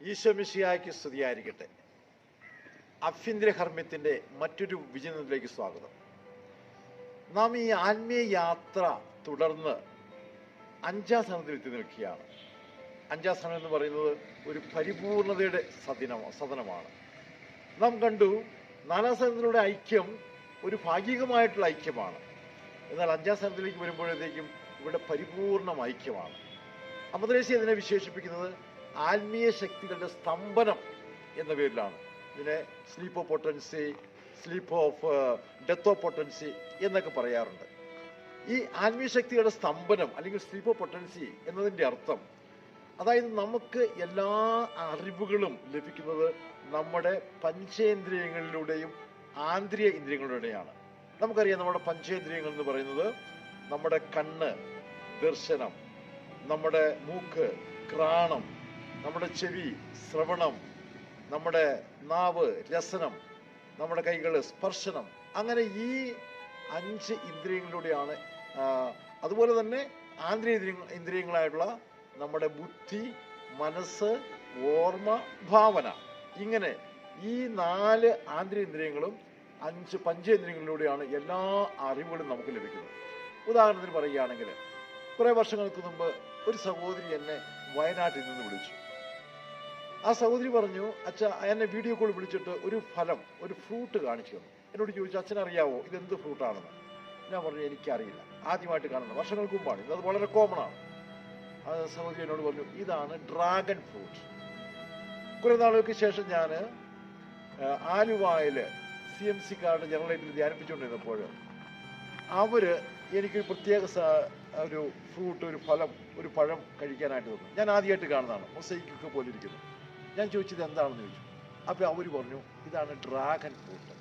ഈശോമിഷിയായ്ക്ക് സ്തുതിയായിരിക്കട്ടെ അഭ്യന്തര ഹർമ്മ്യത്തിന്റെ മറ്റൊരു വിജയത്തിലേക്ക് സ്വാഗതം. നാം ഈ ആത്മീയ യാത്ര തുടർന്ന് അഞ്ചാം സ്ഥാനത്തിൽ എത്തി നിൽക്കുകയാണ്. അഞ്ചാം സ്ഥാനം എന്ന് പറയുന്നത് ഒരു പരിപൂർണതയുടെ സദിന സദനമാണ്. നാം കണ്ടു നാലാം സ്ഥാനത്തിലൂടെ ഐക്യം ഒരു ഭാഗികമായിട്ടുള്ള ഐക്യമാണ്. എന്നാൽ അഞ്ചാം സ്ഥാനത്തിലേക്ക് വരുമ്പോഴത്തേക്കും ഇവിടെ പരിപൂർണം ഐക്യമാണ്. അമദ്രേശി അതിനെ വിശേഷിപ്പിക്കുന്നത്? ആത്മീയ ശക്തികളുടെ സ്തംഭനം എന്ന പേരിലാണ്. ഇതിനെ sleep of potency sleep of death of potency എന്നൊക്കെ പറയാറുണ്ട്. ഈ ആത്മീയശക്തിയുടെ സ്തംഭനം അല്ലെങ്കിൽ സ്ലീപ്പ് ഓഫ് പൊട്ടൻസി എന്നതിന്റെ അർത്ഥം അതായത് നമുക്ക് എല്ലാ അറിവുകളും ലഭിക്കുന്നത് നമ്മുടെ പഞ്ചേന്ദ്രിയങ്ങളിലൂടെയും ആന്തരിക ഇന്ദ്രിയങ്ങളിലൂടെയാണ്. നമുക്കറിയാം നമ്മുടെ പഞ്ചേന്ദ്രിയങ്ങൾ എന്ന് പറയുന്നത് നമ്മുടെ കണ്ണ് ദർശനം നമ്മുടെ മൂക്ക് ക്രാണം നമ്മുടെ ചെവി ശ്രവണം നമ്മുടെ നാവ് രസനം നമ്മുടെ കൈകൾ സ്പർശനം അങ്ങനെ ഈ അഞ്ച് ഇന്ദ്രിയങ്ങളിലൂടെയാണ് അതുപോലെ തന്നെ ആന്തരിക ഇന്ദ്രിയ- ഇന്ദ്രിയങ്ങളായിട്ടുള്ള നമ്മുടെ ബുദ്ധി മനസ്സ് ഓർമ്മ ഭാവന. ഇങ്ങനെ ഈ നാല് ആന്തരിക ഇന്ദ്രിയങ്ങളും അഞ്ച് പഞ്ചേന്ദ്രിയങ്ങളിലൂടെയാണ് എല്ലാ അറിവുകളും നമുക്ക് ലഭിക്കുന്നത്. ഉദാഹരണത്തിന് പറയുകയാണെങ്കിൽ കുറേ വർഷങ്ങൾക്ക് മുമ്പ് ഒരു സഹോദരി എന്നെ വയനാട്ടിൽ നിന്ന് വിളിച്ചു. ആ സഹോദരി പറഞ്ഞു അച്ഛ എന്നെ വീഡിയോ കോൾ വിളിച്ചിട്ട് ഒരു ഫലം ഒരു ഫ്രൂട്ട് കാണിച്ചു തന്നു എന്നോട് ചോദിച്ചു അച്ഛൻ അറിയാവോ ഇതെന്ത് ഫ്രൂട്ടാണെന്ന് ഞാൻ പറഞ്ഞു എനിക്കറിയില്ല. ആദ്യമായിട്ട് കാണുന്നത് വർഷങ്ങൾക്ക് മുമ്പാണ്. ഇത് വളരെ കോമൺ ആണ്. സഹോദരി എന്നോട് പറഞ്ഞു ഇതാണ് ഡ്രാഗൺ ഫ്രൂട്ട് കുറെ നാളുകൾക്ക് ശേഷം ഞാൻ ആലുവായിൽ സി എം സിക്കാരുടെ ജനറേറ്ററിൽ ധ്യാനിപ്പിച്ചുകൊണ്ടിരുന്നപ്പോൾ അവർ എനിക്കൊരു പ്രത്യേക ഒരു ഫ്രൂട്ട് ഒരു ഫലം ഒരു പഴം കഴിക്കാനായിട്ട് തന്നു. ഞാൻ ആദ്യമായിട്ട് കാണുന്നതാണ്. മൊസൈക്കൊക്കെ പോലെ ഇരിക്കുന്നു. ഞാൻ ചോദിച്ചത് എന്താണെന്ന് ചോദിച്ചു. അപ്പോൾ അവർ പറഞ്ഞു ഇതാണ് ഡ്രാഗൺ ഫ്രൂട്ട്.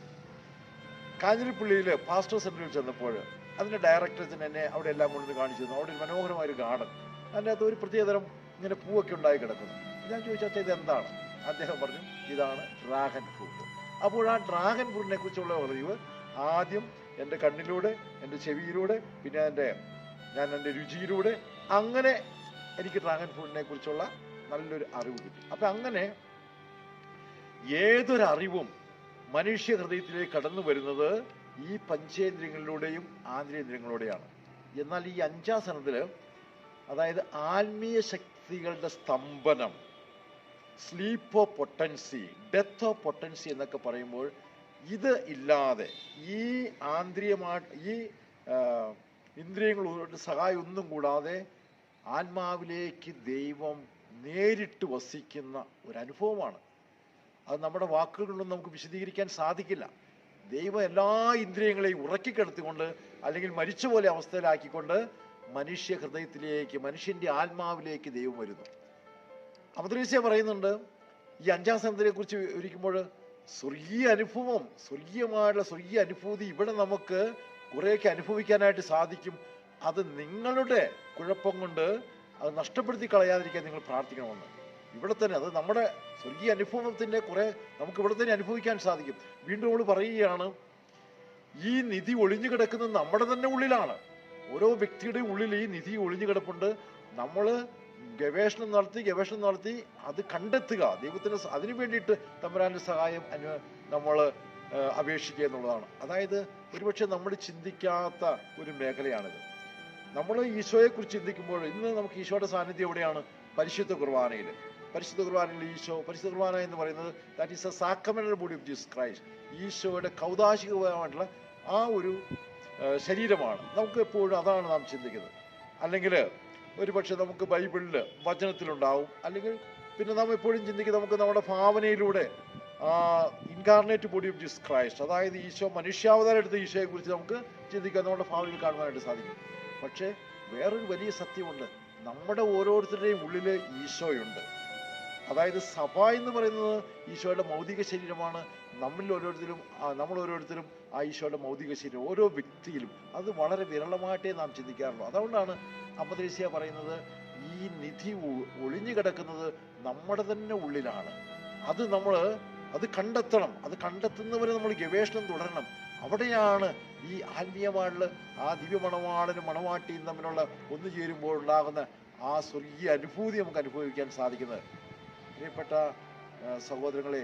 കാഞ്ഞിരിപ്പള്ളിയിൽ പാസ്റ്റർ സെന്ററിൽ ചെന്നപ്പോൾ അതിന്റെ ഡയറക്ടേഴ്സിന് എന്നെ അവിടെ എല്ലാം കൊണ്ടുവന്ന് കാണിച്ചു തന്നു. അവിടെ ഒരു മനോഹരമായ ഒരു ഗാർഡൻ അതിന്റെ അകത്ത് ഒരു പ്രത്യേകതരം ഇങ്ങനെ പൂവൊക്കെ ഉണ്ടായി കിടക്കുന്നു. ഞാൻ ചോദിച്ചാൽ ഇത് എന്താണ്? അദ്ദേഹം പറഞ്ഞു ഇതാണ് ഡ്രാഗൺ ഫ്രൂട്ട്. അപ്പോൾ ആ ഡ്രാഗൺ ഫ്രൂട്ടിനെ കുറിച്ചുള്ള അറിവ് ആദ്യം എന്റെ കണ്ണിലൂടെ എന്റെ ചെവിയിലൂടെ പിന്നെ എന്റെ ഞാൻ എന്റെ രുചിയിലൂടെ അങ്ങനെ എനിക്ക് ഡ്രാഗൺ ഫ്രൂട്ടിനെ കുറിച്ചുള്ള നല്ലൊരു അറിവ് കിട്ടി. അപ്പം അങ്ങനെ ഏതൊരറിവും മനുഷ്യ ഹൃദയത്തിലേക്ക് കടന്നു വരുന്നത് ഈ പഞ്ചേന്ദ്രിയങ്ങളിലൂടെയും ആന്തരേന്ദ്രിയങ്ങളിലൂടെയാണ് എന്നാൽ ഈ അഞ്ചാം സനത്തിൽ അതായത് ആത്മീയ ശക്തികളുടെ സ്തംഭനം sleep of potency death of potency എന്നൊക്കെ പറയുമ്പോൾ ഇത് ഇല്ലാതെ ഈ ആന്തരികമായിട്ട് ഈ ഇന്ദ്രിയങ്ങളുടെ സഹായം ഒന്നും കൂടാതെ ആത്മാവിലേക്ക് ദൈവം നേരിട്ട് വസിക്കുന്ന ഒരു അനുഭവമാണ് അത് നമ്മുടെ വാക്കുകളിലൊന്നും നമുക്ക് വിശദീകരിക്കാൻ സാധിക്കില്ല. ദൈവം എല്ലാ ഇന്ദ്രിയങ്ങളെയും ഉറക്കിക്കിടത്തിക്കൊണ്ട് അല്ലെങ്കിൽ മരിച്ച പോലെ അവസ്ഥയിലാക്കിക്കൊണ്ട് മനുഷ്യ ഹൃദയത്തിലേക്ക് മനുഷ്യന്റെ ആത്മാവിലേക്ക് ദൈവം വരുന്നു. അമദ്രീസ്യ പറയുന്നുണ്ട് ഈ അഞ്ചാം സ്ഥാനത്തിനെ കുറിച്ച് വിവരിക്കുമ്പോൾ സ്വർഗീയ അനുഭവം സ്വർഗീയമായുള്ള സ്വർഗീയ അനുഭൂതി ഇവിടെ നമുക്ക് കുറേയൊക്കെ അനുഭവിക്കാനായിട്ട് സാധിക്കും. അത് നിങ്ങളുടെ കുഴപ്പം കൊണ്ട് അത് നഷ്ടപ്പെടുത്തി കളയാതിരിക്കാൻ നിങ്ങൾ പ്രാർത്ഥിക്കണമെന്ന്. ഇവിടെ തന്നെ അത് നമ്മുടെ സ്വർഗീയ അനുഭവത്തിന്റെ കുറേ നമുക്ക് ഇവിടെ തന്നെ അനുഭവിക്കാൻ സാധിക്കും. വീണ്ടും നമ്മൾ പറയുകയാണ് ഈ നിധി ഒളിഞ്ഞു കിടക്കുന്നത് നമ്മുടെ തന്നെ ഉള്ളിലാണ്. ഓരോ വ്യക്തിയുടെയും ഉള്ളിൽ ഈ നിധി ഒളിഞ്ഞു കിടപ്പുണ്ട്. നമ്മൾ ഗവേഷണം നടത്തി ഗവേഷണം നടത്തി അത് കണ്ടെത്തുക. ദൈവത്തിന് അതിനു വേണ്ടിയിട്ട് തമ്പുരാന്റെ സഹായം അനു നമ്മൾ അപേക്ഷിക്കുക എന്നുള്ളതാണ്. അതായത് ഒരുപക്ഷെ നമ്മൾ ചിന്തിക്കാത്ത ഒരു മേഖലയാണിത്. നമ്മൾ ഈശോയെക്കുറിച്ച് ചിന്തിക്കുമ്പോൾ ഇന്ന് നമുക്ക് ഈശോയുടെ സാന്നിധ്യം എവിടെയാണ്? പരിശുദ്ധ കുർബാനയിൽ. പരിശുദ്ധ കുർബാനയിൽ ഈശോ പരിശുദ്ധ കുർബാന എന്ന് പറയുന്നത് that is a sacramental body of Jesus Christ ഈശോയുടെ കൗതാശികമായിട്ടുള്ള ആ ഒരു ശരീരമാണ്. നമുക്ക് എപ്പോഴും അതാണ് നാം ചിന്തിക്കുന്നത്. അല്ലെങ്കിൽ ഒരു പക്ഷെ നമുക്ക് ബൈബിളിൽ വചനത്തിലുണ്ടാവും. അല്ലെങ്കിൽ പിന്നെ നാം എപ്പോഴും ചിന്തിക്കുക നമുക്ക് നമ്മുടെ ഭാവനയിലൂടെ incarnate body of Jesus Christ അതായത് ഈശോ മനുഷ്യാവതാരം എടുത്ത ഈശോയെ കുറിച്ച് നമുക്ക് ചിന്തിക്കാൻ നമ്മുടെ ഭാവനയിൽ കാണുവാനായിട്ട് സാധിക്കും. പക്ഷേ വേറൊരു വലിയ സത്യമുണ്ട്. നമ്മുടെ ഓരോരുത്തരുടെയും ഉള്ളിൽ ഈശോയുണ്ട്. അതായത് സഭ എന്ന് പറയുന്നത് ഈശോയുടെ മൗതിക ശരീരമാണ്. നമ്മളിൽ ഓരോരുത്തരും നമ്മൾ ഓരോരുത്തരും ആ ഈശോയുടെ മൗതിക ശരീരം ഓരോ വ്യക്തിയിലും. അത് വളരെ വിരളമായിട്ടേ നാം ചിന്തിക്കാറുള്ളൂ. അതുകൊണ്ടാണ് അമ്മദ്രേസ്യ പറയുന്നത് ഈ നിധി ഒളിഞ്ഞു കിടക്കുന്നത് നമ്മുടെ തന്നെ ഉള്ളിലാണ്. അത് നമ്മൾ അത് കണ്ടെത്തണം. അത് കണ്ടെത്തുന്നവരെ നമ്മൾ ഗവേഷണം തുടരണം. അവിടെയാണ് ഈ ആത്മീയമായിട്ടുള്ള ആ ദിവ്യ മണവാളനും മണവാട്ടിയും തമ്മിലുള്ള ഒന്നു ചേരുമ്പോൾ ഉണ്ടാകുന്ന ആ സ്വർഗീയ അനുഭൂതി നമുക്ക് അനുഭവിക്കാൻ സാധിക്കുന്നത്. പ്രിയപ്പെട്ട സഹോദരങ്ങളെ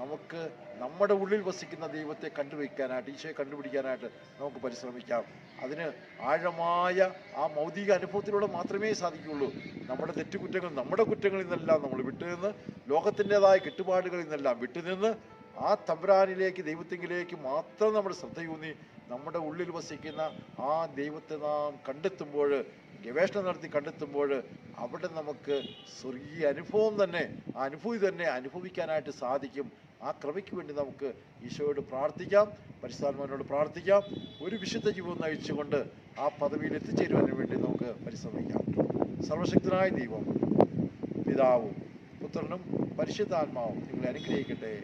നമുക്ക് നമ്മുടെ ഉള്ളിൽ വസിക്കുന്ന ദൈവത്തെ കണ്ടുവയ്ക്കാനായിട്ട് ഈശോയെ കണ്ടുപിടിക്കാനായിട്ട് നമുക്ക് പരിശ്രമിക്കാം. അതിന് ആഴമായ ആ മൗതിക അനുഭവത്തിലൂടെ മാത്രമേ സാധിക്കുകയുള്ളൂ. നമ്മുടെ തെറ്റുകുറ്റങ്ങൾ നമ്മുടെ കുറ്റങ്ങളിൽ നിന്നെല്ലാം നമ്മൾ വിട്ടുനിന്ന് ലോകത്തിന്റെതായ കെട്ടുപാടുകളിൽ നിന്നെല്ലാം വിട്ടുനിന്ന് ആ തമ്പുരാനിലേക്ക് ദൈവത്തെങ്കിലേക്ക് മാത്രം നമ്മുടെ ശ്രദ്ധയൂന്നി നമ്മുടെ ഉള്ളിൽ വസിക്കുന്ന ആ ദൈവത്തെ നാം കണ്ടെത്തുമ്പോൾ ഗവേഷണം നടത്തി കണ്ടെത്തുമ്പോൾ അവിടെ നമുക്ക് സ്വർഗീയ അനുഭവം തന്നെ ആ അനുഭൂതി തന്നെ അനുഭവിക്കാനായിട്ട് സാധിക്കും. ആ കൃപയ്ക്ക് വേണ്ടി നമുക്ക് ഈശോയോട് പ്രാർത്ഥിക്കാം പരിസ്ഥാനമാനോട് പ്രാർത്ഥിക്കാം. ഒരു വിശുദ്ധ ജീവിതം നയിച്ചുകൊണ്ട് ആ പദവിയിൽ എത്തിച്ചേരുവാനും വേണ്ടി നമുക്ക് പരിശ്രമിക്കാം. സർവശക്തനായ ദൈവം പിതാവും പുത്രനും പരിശുദ്ധാത്മാവും നിങ്ങളെ അനുഗ്രഹിക്കട്ടെ.